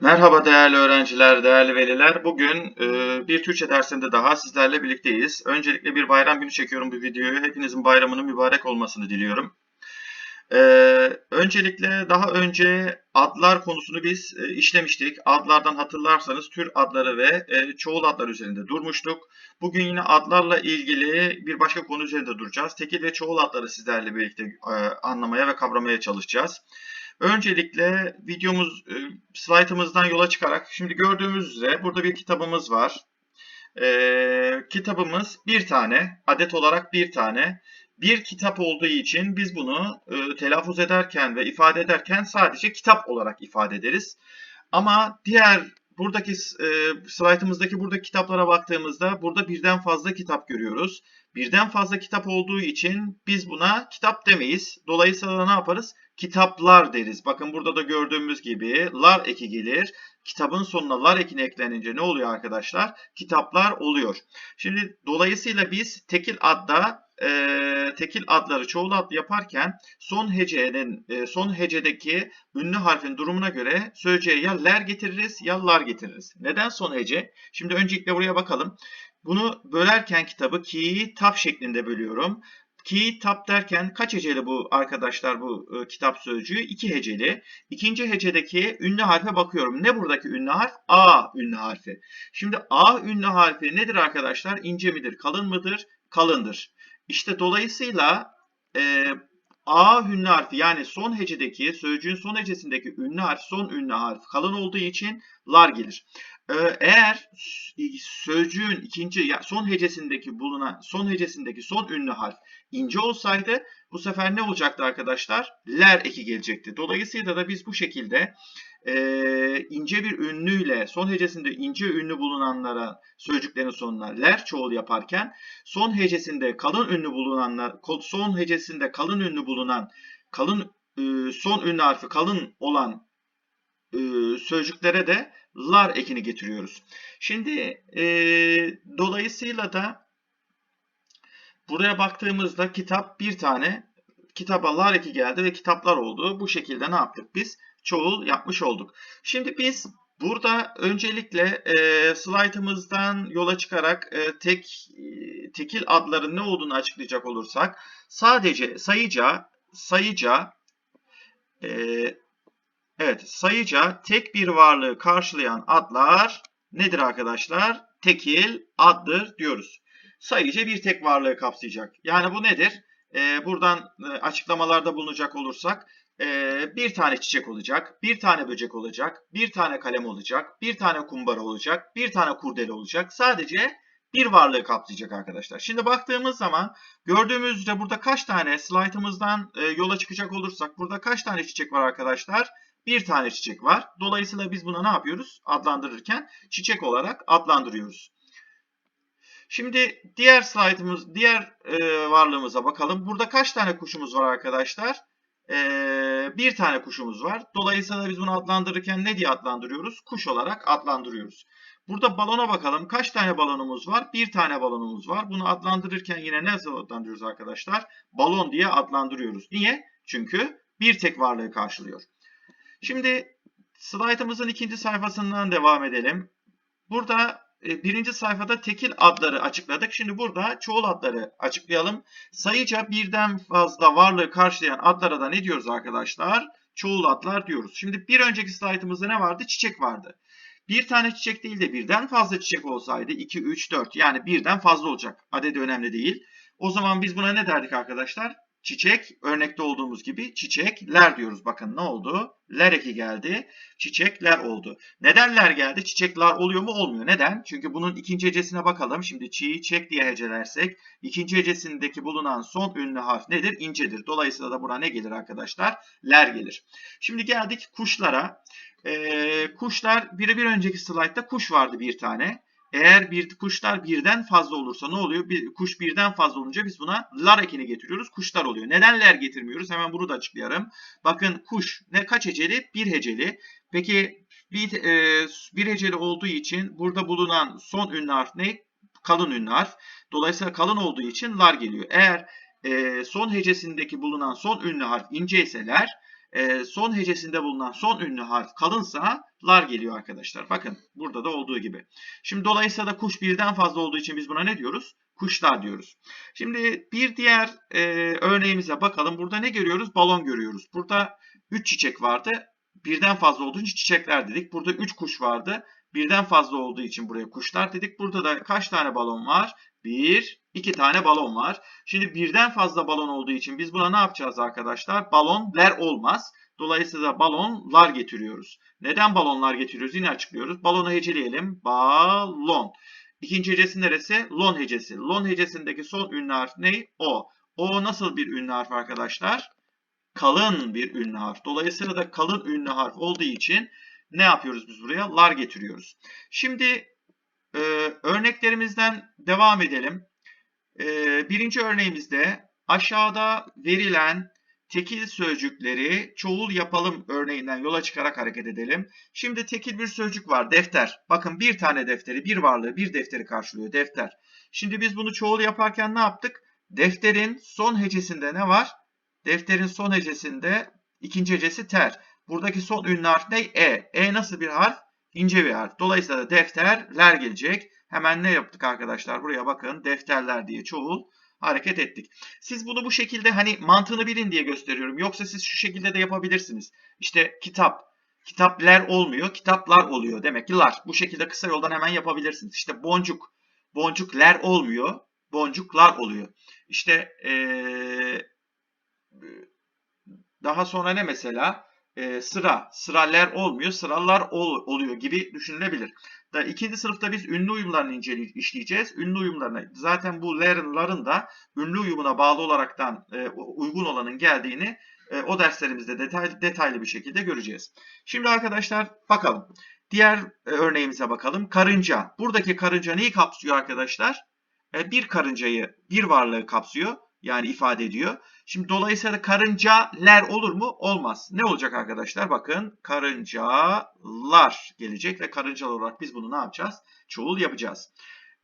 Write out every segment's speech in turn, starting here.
Merhaba değerli öğrenciler, değerli veliler. Bugün e, bir Türkçe dersinde daha sizlerle birlikteyiz. Öncelikle bir bayram günü çekiyorum bu videoyu. Hepinizin bayramının mübarek olmasını diliyorum. E, öncelikle daha önce adlar konusunu biz e, işlemiştik. Adlardan hatırlarsanız tür adları ve çoğul adlar üzerinde durmuştuk. Bugün yine adlarla ilgili bir başka konu üzerinde duracağız. Tekil ve çoğul adları sizlerle birlikte anlamaya ve kavramaya çalışacağız. Öncelikle videomuz, e, slaytımızdan yola çıkarak şimdi gördüğümüz üzere burada bir kitabımız var. Ee, kitabımız bir tane, adet olarak bir tane. Bir kitap olduğu için biz bunu e, telaffuz ederken ve ifade ederken sadece kitap olarak ifade ederiz. Ama diğer buradaki e, slaytımızdaki buradaki kitaplara baktığımızda burada birden fazla kitap görüyoruz. Birden fazla kitap olduğu için biz buna kitap demeyiz. Dolayısıyla ne yaparız? Kitaplar deriz. Bakın burada da gördüğümüz gibi lar eki gelir. Kitabın sonuna lar ekini eklenince ne oluyor arkadaşlar? Kitaplar oluyor. Şimdi dolayısıyla biz tekil adda e, tekil adları çoğul ad yaparken son hecenin e, son hecedeki ünlü harfin durumuna göre sözcüğe ya ler getiririz ya lar getiririz. Neden son hece? Şimdi öncelikle buraya bakalım. Bunu bölerken kitabı kitap şeklinde bölüyorum. Kitap derken kaç heceli bu arkadaşlar bu e, kitap sözcüğü? İki heceli. İkinci hecedeki ünlü harfe bakıyorum. Ne buradaki ünlü harf? A ünlü harfi. Şimdi A ünlü harfi nedir arkadaşlar? İnce midir? Kalın mıdır? Kalındır. İşte dolayısıyla e, A ünlü harfi yani son hecedeki sözcüğün son hecesindeki ünlü harf son ünlü harf kalın olduğu için lar gelir. Ee, eğer sözcüğün ikinci son hecesindeki bulunan son hecesindeki son ünlü harf ince olsaydı bu sefer ne olacaktı arkadaşlar? Ler eki gelecekti. Dolayısıyla da biz bu şekilde e, ince bir ünlüyle son hecesinde ince ünlü bulunanlara sözcüklerin sonuna ler çoğul yaparken son hecesinde kalın ünlü bulunanlar son hecesinde kalın ünlü bulunan kalın e, son ünlü harfi kalın olan e, sözcüklere de lar ekini getiriyoruz. Şimdi e, dolayısıyla da buraya baktığımızda kitap bir tane kitaba lar eki geldi ve kitaplar oldu. Bu şekilde ne yaptık biz? Çoğul yapmış olduk. Şimdi biz burada öncelikle e, slaytımızdan yola çıkarak e, tek e, tekil adların ne olduğunu açıklayacak olursak sadece sayıca sayıca e, Evet, sayıca tek bir varlığı karşılayan adlar nedir arkadaşlar? Tekil addır diyoruz. Sayıca bir tek varlığı kapsayacak. Yani bu nedir? Ee, buradan e, açıklamalarda bulunacak olursak e, bir tane çiçek olacak, bir tane böcek olacak, bir tane kalem olacak, bir tane kumbara olacak, bir tane kurdele olacak. Sadece bir varlığı kapsayacak arkadaşlar. Şimdi baktığımız zaman gördüğümüz üzere burada kaç tane slaytımızdan e, yola çıkacak olursak burada kaç tane çiçek var arkadaşlar? Bir tane çiçek var. Dolayısıyla biz buna ne yapıyoruz? Adlandırırken çiçek olarak adlandırıyoruz. Şimdi diğer slaytımız, diğer e, varlığımıza bakalım. Burada kaç tane kuşumuz var arkadaşlar? E, bir tane kuşumuz var. Dolayısıyla biz bunu adlandırırken ne diye adlandırıyoruz? Kuş olarak adlandırıyoruz. Burada balona bakalım. Kaç tane balonumuz var? Bir tane balonumuz var. Bunu adlandırırken yine nasıl adlandırıyoruz arkadaşlar? Balon diye adlandırıyoruz. Niye? Çünkü bir tek varlığı karşılıyor. Şimdi slaytımızın ikinci sayfasından devam edelim. Burada e, birinci sayfada tekil adları açıkladık. Şimdi burada çoğul adları açıklayalım. Sayıca birden fazla varlığı karşılayan adlara da ne diyoruz arkadaşlar? Çoğul adlar diyoruz. Şimdi bir önceki slaytımızda ne vardı? Çiçek vardı. Bir tane çiçek değil de birden fazla çiçek olsaydı 2, 3, 4 yani birden fazla olacak. Adedi önemli değil. O zaman biz buna ne derdik arkadaşlar? Çiçek örnekte olduğumuz gibi çiçekler diyoruz. Bakın ne oldu? Ler eki geldi. Çiçekler oldu. Neden ler geldi? Çiçekler oluyor mu? Olmuyor. Neden? Çünkü bunun ikinci hecesine bakalım. Şimdi çiçek diye hecelersek ikinci hecesindeki bulunan son ünlü harf nedir? İncedir. Dolayısıyla da buna ne gelir arkadaşlar? Ler gelir. Şimdi geldik kuşlara. Ee, kuşlar bir bir önceki slaytta kuş vardı bir tane. Eğer bir kuşlar birden fazla olursa ne oluyor? Bir, kuş birden fazla olunca biz buna lar ekini getiriyoruz. Kuşlar oluyor. Neden ler getirmiyoruz? Hemen bunu da açıklayalım. Bakın kuş ne kaç heceli? Bir heceli. Peki bir, e, bir heceli olduğu için burada bulunan son ünlü harf ne? Kalın ünlü harf. Dolayısıyla kalın olduğu için lar geliyor. Eğer e, son hecesindeki bulunan son ünlü harf ince ise ler, e, son hecesinde bulunan son ünlü harf kalınsa lar geliyor arkadaşlar. Bakın burada da olduğu gibi. Şimdi dolayısıyla da kuş birden fazla olduğu için biz buna ne diyoruz? Kuşlar diyoruz. Şimdi bir diğer e, örneğimize bakalım. Burada ne görüyoruz? Balon görüyoruz. Burada 3 çiçek vardı. Birden fazla olduğu için çiçekler dedik. Burada 3 kuş vardı. Birden fazla olduğu için buraya kuşlar dedik. Burada da kaç tane balon var? Bir, iki tane balon var. Şimdi birden fazla balon olduğu için biz buna ne yapacağız arkadaşlar? Balonlar olmaz. Dolayısıyla balonlar getiriyoruz. Neden balonlar getiriyoruz? Yine açıklıyoruz. Balonu heceleyelim. Balon. İkinci hecesi neresi? Lon hecesi. Lon hecesindeki son ünlü harf ne? O. O nasıl bir ünlü harf arkadaşlar? Kalın bir ünlü harf. Dolayısıyla da kalın ünlü harf olduğu için ne yapıyoruz biz buraya? Lar getiriyoruz. Şimdi e, örneklerimizden devam edelim. E, birinci örneğimizde aşağıda verilen tekil sözcükleri çoğul yapalım örneğinden yola çıkarak hareket edelim. Şimdi tekil bir sözcük var. Defter. Bakın bir tane defteri, bir varlığı, bir defteri karşılıyor. Defter. Şimdi biz bunu çoğul yaparken ne yaptık? Defterin son hecesinde ne var? Defterin son hecesinde ikinci hecesi ter. Buradaki son ünlü harf ne? E. E nasıl bir harf? İnce bir harf. Dolayısıyla da defterler gelecek. Hemen ne yaptık arkadaşlar? Buraya bakın. Defterler diye çoğul hareket ettik. Siz bunu bu şekilde hani mantığını bilin diye gösteriyorum. Yoksa siz şu şekilde de yapabilirsiniz. İşte kitap. Kitaplar olmuyor. Kitaplar oluyor. Demek ki lar. Bu şekilde kısa yoldan hemen yapabilirsiniz. İşte boncuk. Boncuklar olmuyor. Boncuklar oluyor. İşte ee, daha sonra ne mesela? Ee, sıra. Sıralar olmuyor. Sıralar ol, oluyor gibi düşünülebilir. Da ikinci sınıfta biz ünlü uyumlarını inceleyeceğiz, işleyeceğiz. Ünlü uyumlarını zaten bu ler'ın da ünlü uyumuna bağlı olaraktan e, uygun olanın geldiğini e, o derslerimizde detaylı, detaylı bir şekilde göreceğiz. Şimdi arkadaşlar bakalım. Diğer e, örneğimize bakalım. Karınca. Buradaki karınca neyi kapsıyor arkadaşlar? E, bir karıncayı, bir varlığı kapsıyor. Yani ifade ediyor. Şimdi dolayısıyla karıncalar olur mu? Olmaz. Ne olacak arkadaşlar? Bakın karıncalar gelecek ve karıncalar olarak biz bunu ne yapacağız? Çoğul yapacağız.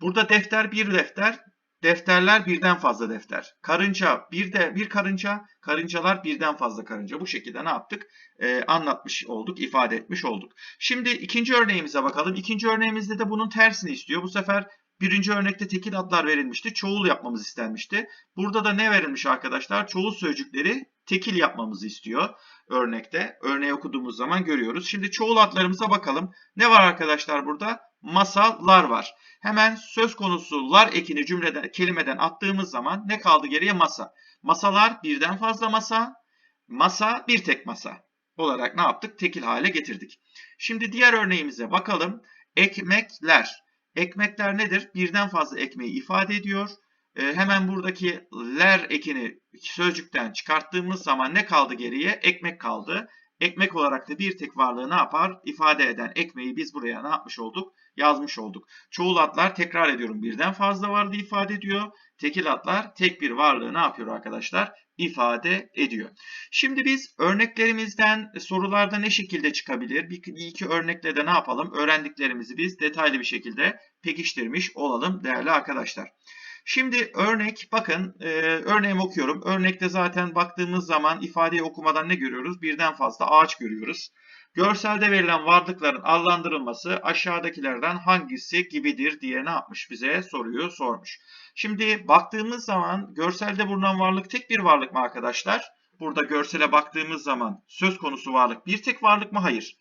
Burada defter bir defter, defterler birden fazla defter. Karınca bir de bir karınca, karıncalar birden fazla karınca. Bu şekilde ne yaptık? Ee, anlatmış olduk, ifade etmiş olduk. Şimdi ikinci örneğimize bakalım. İkinci örneğimizde de bunun tersini istiyor. Bu sefer Birinci örnekte tekil adlar verilmişti. Çoğul yapmamız istenmişti. Burada da ne verilmiş arkadaşlar? Çoğul sözcükleri tekil yapmamızı istiyor örnekte. Örneği okuduğumuz zaman görüyoruz. Şimdi çoğul adlarımıza bakalım. Ne var arkadaşlar burada? Masalar var. Hemen söz konusu lar ekini cümleden, kelimeden attığımız zaman ne kaldı geriye? Masa. Masalar birden fazla masa. Masa bir tek masa olarak ne yaptık? Tekil hale getirdik. Şimdi diğer örneğimize bakalım. Ekmekler. Ekmekler nedir? Birden fazla ekmeği ifade ediyor. E, hemen buradaki ler ekini sözcükten çıkarttığımız zaman ne kaldı geriye? Ekmek kaldı. Ekmek olarak da bir tek varlığı ne yapar? İfade eden ekmeği biz buraya ne yapmış olduk? Yazmış olduk. Çoğul atlar tekrar ediyorum birden fazla varlığı ifade ediyor. Tekil atlar tek bir varlığı ne yapıyor arkadaşlar? İfade ediyor. Şimdi biz örneklerimizden sorularda ne şekilde çıkabilir? Bir, iki örnekle de ne yapalım? Öğrendiklerimizi biz detaylı bir şekilde pekiştirmiş olalım değerli arkadaşlar. Şimdi örnek bakın e, örneğimi okuyorum. Örnekte zaten baktığımız zaman ifadeyi okumadan ne görüyoruz? Birden fazla ağaç görüyoruz. Görselde verilen varlıkların adlandırılması aşağıdakilerden hangisi gibidir diye ne yapmış bize soruyu sormuş. Şimdi baktığımız zaman görselde bulunan varlık tek bir varlık mı arkadaşlar? Burada görsele baktığımız zaman söz konusu varlık bir tek varlık mı? Hayır.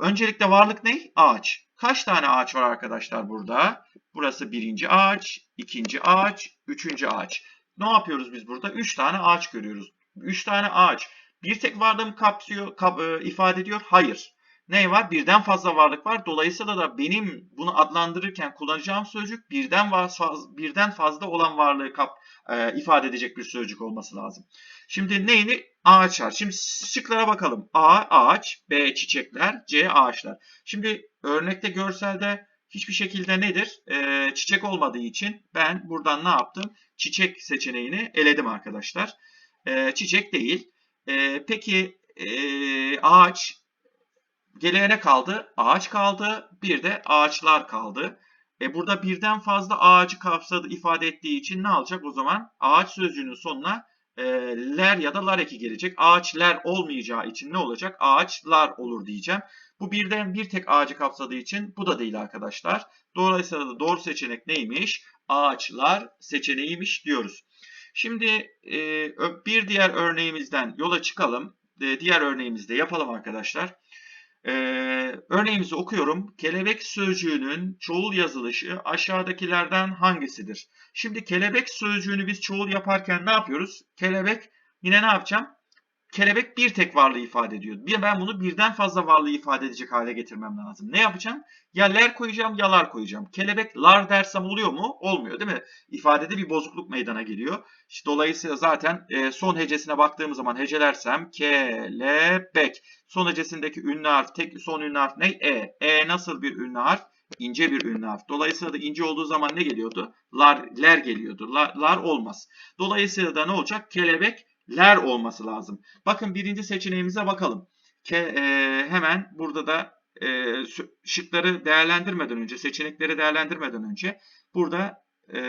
Öncelikle varlık ne? Ağaç. Kaç tane ağaç var arkadaşlar burada? Burası birinci ağaç, ikinci ağaç, üçüncü ağaç. Ne yapıyoruz biz burada? Üç tane ağaç görüyoruz. Üç tane ağaç. Bir tek varlığım kapsıyor, kap, e, ifade ediyor? Hayır. Ne var? Birden fazla varlık var. Dolayısıyla da benim bunu adlandırırken kullanacağım sözcük birden fazla, birden fazla olan varlığı kap, e, ifade edecek bir sözcük olması lazım. Şimdi neyini? Ağaçlar. Şimdi şıklara bakalım. A ağaç, B çiçekler, C ağaçlar. Şimdi örnekte görselde hiçbir şekilde nedir? E, çiçek olmadığı için ben buradan ne yaptım? Çiçek seçeneğini eledim arkadaşlar. E, çiçek değil. E, peki e, ağaç geriye ne kaldı? Ağaç kaldı. Bir de ağaçlar kaldı. E burada birden fazla ağacı kapsadı ifade ettiği için ne alacak o zaman? Ağaç sözcüğünün sonuna e, ler ya da lar eki gelecek. Ağaçlar olmayacağı için ne olacak? Ağaçlar olur diyeceğim. Bu birden bir tek ağacı kapsadığı için bu da değil arkadaşlar. Dolayısıyla da doğru seçenek neymiş? Ağaçlar seçeneğiymiş diyoruz. Şimdi e, bir diğer örneğimizden yola çıkalım. E, diğer örneğimizde yapalım arkadaşlar. E, örneğimizi okuyorum. Kelebek sözcüğünün çoğul yazılışı aşağıdakilerden hangisidir? Şimdi kelebek sözcüğünü biz çoğul yaparken ne yapıyoruz? Kelebek yine ne yapacağım? Kelebek bir tek varlığı ifade ediyor. Bir ben bunu birden fazla varlığı ifade edecek hale getirmem lazım. Ne yapacağım? Ya ler koyacağım ya lar koyacağım. Kelebek lar dersem oluyor mu? Olmuyor değil mi? İfadede bir bozukluk meydana geliyor. İşte dolayısıyla zaten e, son hecesine baktığım zaman hecelersem kelebek. Son hecesindeki ünlü harf, tek son ünlü harf ne? E. E nasıl bir ünlü harf? İnce bir ünlü harf. Dolayısıyla da ince olduğu zaman ne geliyordu? Lar, ler geliyordu. Lar, lar olmaz. Dolayısıyla da ne olacak? Kelebek ler olması lazım. Bakın birinci seçeneğimize bakalım. Ke, e, hemen burada da e, şıkları değerlendirmeden önce, seçenekleri değerlendirmeden önce burada e,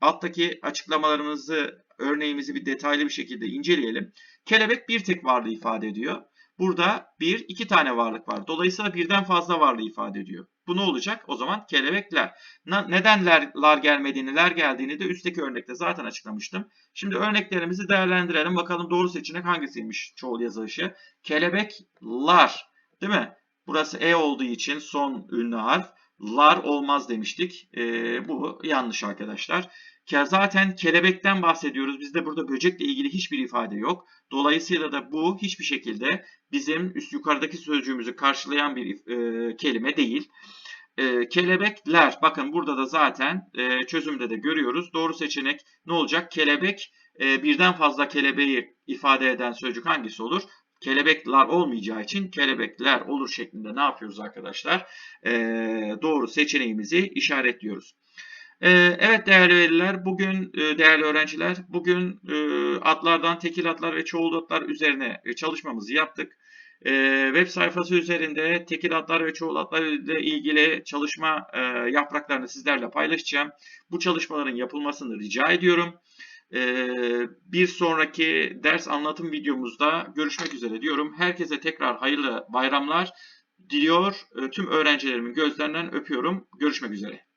alttaki açıklamalarımızı, örneğimizi bir detaylı bir şekilde inceleyelim. Kelebek bir tek varlığı ifade ediyor. Burada bir, iki tane varlık var. Dolayısıyla birden fazla varlığı ifade ediyor. Bu ne olacak? O zaman kelebekler. Neden ler, gelmediğini, ler geldiğini de üstteki örnekte zaten açıklamıştım. Şimdi örneklerimizi değerlendirelim. Bakalım doğru seçenek hangisiymiş çoğul yazılışı. Kelebeklar. Değil mi? Burası E olduğu için son ünlü harf. Lar olmaz demiştik. Ee, bu yanlış arkadaşlar. Zaten kelebekten bahsediyoruz. Bizde burada böcekle ilgili hiçbir ifade yok. Dolayısıyla da bu hiçbir şekilde bizim üst yukarıdaki sözcüğümüzü karşılayan bir e, kelime değil. E, kelebekler bakın burada da zaten e, çözümde de görüyoruz. Doğru seçenek ne olacak? Kelebek e, birden fazla kelebeği ifade eden sözcük hangisi olur? Kelebekler olmayacağı için kelebekler olur şeklinde ne yapıyoruz arkadaşlar? E, doğru seçeneğimizi işaretliyoruz. Ee, evet değerli veliler, bugün e, değerli öğrenciler, bugün e, adlardan tekil adlar ve çoğul adlar üzerine e, çalışmamızı yaptık. Web sayfası üzerinde tekil adlar ve çoğul adlar ile ilgili çalışma yapraklarını sizlerle paylaşacağım. Bu çalışmaların yapılmasını rica ediyorum. Bir sonraki ders anlatım videomuzda görüşmek üzere diyorum. Herkese tekrar hayırlı bayramlar diliyor. Tüm öğrencilerimin gözlerinden öpüyorum. Görüşmek üzere.